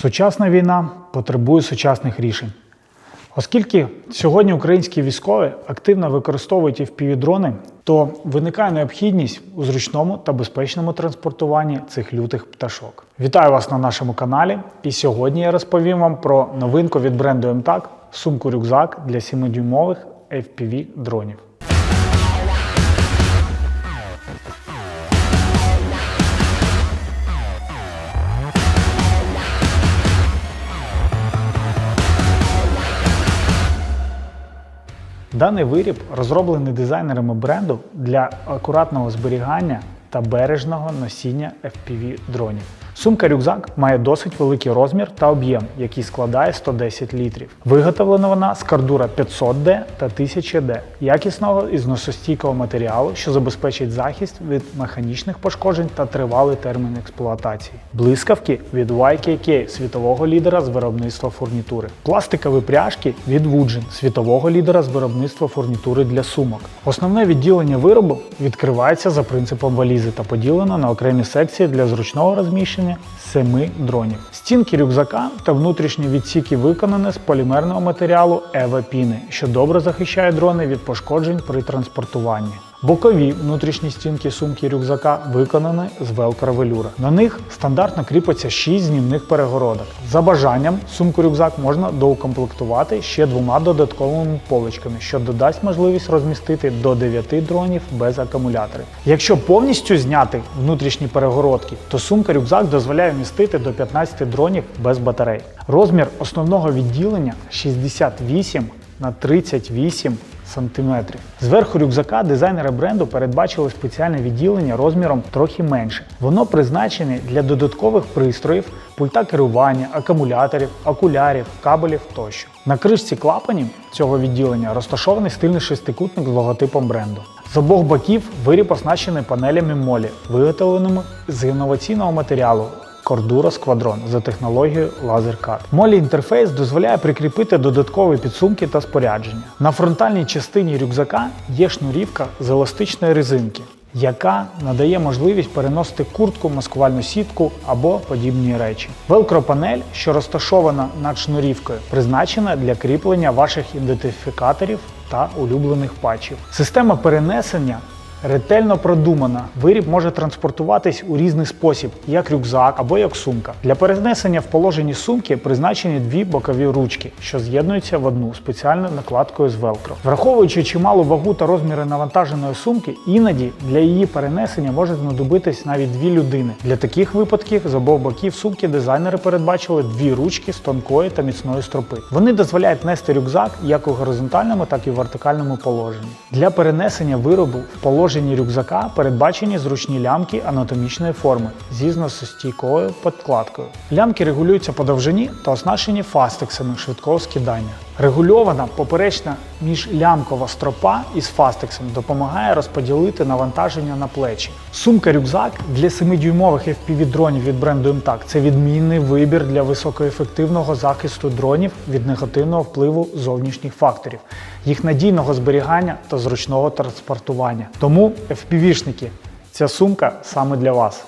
Сучасна війна потребує сучасних рішень. Оскільки сьогодні українські військові активно використовують FPV-дрони, то виникає необхідність у зручному та безпечному транспортуванні цих лютих пташок. Вітаю вас на нашому каналі. І сьогодні я розповім вам про новинку від бренду MTAC – сумку-рюкзак для 7-дюймових FPV-дронів. Даний виріб розроблений дизайнерами бренду для акуратного зберігання та бережного носіння FPV дронів. Сумка-рюкзак має досить великий розмір та об'єм, який складає 110 літрів. Виготовлена вона з кардура 500D та 1000D, якісного і зносостійкого матеріалу, що забезпечить захист від механічних пошкоджень та тривалий термін експлуатації. Блискавки від YKK, світового лідера з виробництва фурнітури. Пластикові пряжки від Woojin, світового лідера з виробництва фурнітури для сумок. Основне відділення виробу відкривається за принципом валізи та поділено на окремі секції для зручного розміщення семи дронів. Стінки рюкзака та внутрішні відсіки виконані з полімерного матеріалу Ева Піни, що добре захищає дрони від пошкоджень при транспортуванні. Бокові внутрішні стінки сумки рюкзака виконані з велкровелюра. На них стандартно кріпиться 6 знімних перегородок. За бажанням сумку рюкзак можна доукомплектувати ще двома додатковими поличками, що додасть можливість розмістити до 9 дронів без акумуляторів. Якщо повністю зняти внутрішні перегородки, то сумка рюкзак дозволяє вмістити до 15 дронів без батарей. Розмір основного відділення 68 на 38 сантиметрів. Зверху рюкзака дизайнери бренду передбачили спеціальне відділення розміром трохи менше. Воно призначене для додаткових пристроїв, пульта керування, акумуляторів, окулярів, кабелів тощо. На кришці клапанів цього відділення розташований стильний шестикутник з логотипом бренду. З обох боків виріб оснащений панелями молі, виготовленими з інноваційного матеріалу Cordura Squadron за технологією LaserCut. Молі інтерфейс дозволяє прикріпити додаткові підсумки та спорядження. На фронтальній частині рюкзака є шнурівка з еластичної резинки, яка надає можливість переносити куртку, маскувальну сітку або подібні речі. Велкро-панель, що розташована над шнурівкою, призначена для кріплення ваших ідентифікаторів та улюблених патчів. Система перенесення Ретельно продумана. Виріб може транспортуватись у різний спосіб, як рюкзак або як сумка. Для перенесення в положенні сумки призначені дві бокові ручки, що з'єднуються в одну спеціальною накладкою з велкро. Враховуючи чималу вагу та розміри навантаженої сумки, іноді для її перенесення може знадобитись навіть дві людини. Для таких випадків з обох боків сумки дизайнери передбачили дві ручки з тонкої та міцної стропи. Вони дозволяють нести рюкзак як у горизонтальному, так і в вертикальному положенні. Для перенесення виробу в положенні положенні рюкзака передбачені зручні лямки анатомічної форми зі зносостійкою подкладкою. Лямки регулюються по довжині та оснащені фастексами швидкого скидання. Регульована поперечна міжлямкова стропа із фастексом допомагає розподілити навантаження на плечі. Сумка-рюкзак для 7-дюймових FPV-дронів від бренду MTAC – це відмінний вибір для високоефективного захисту дронів від негативного впливу зовнішніх факторів, їх надійного зберігання та зручного транспортування. Тому FPV-шники, ця сумка саме для вас.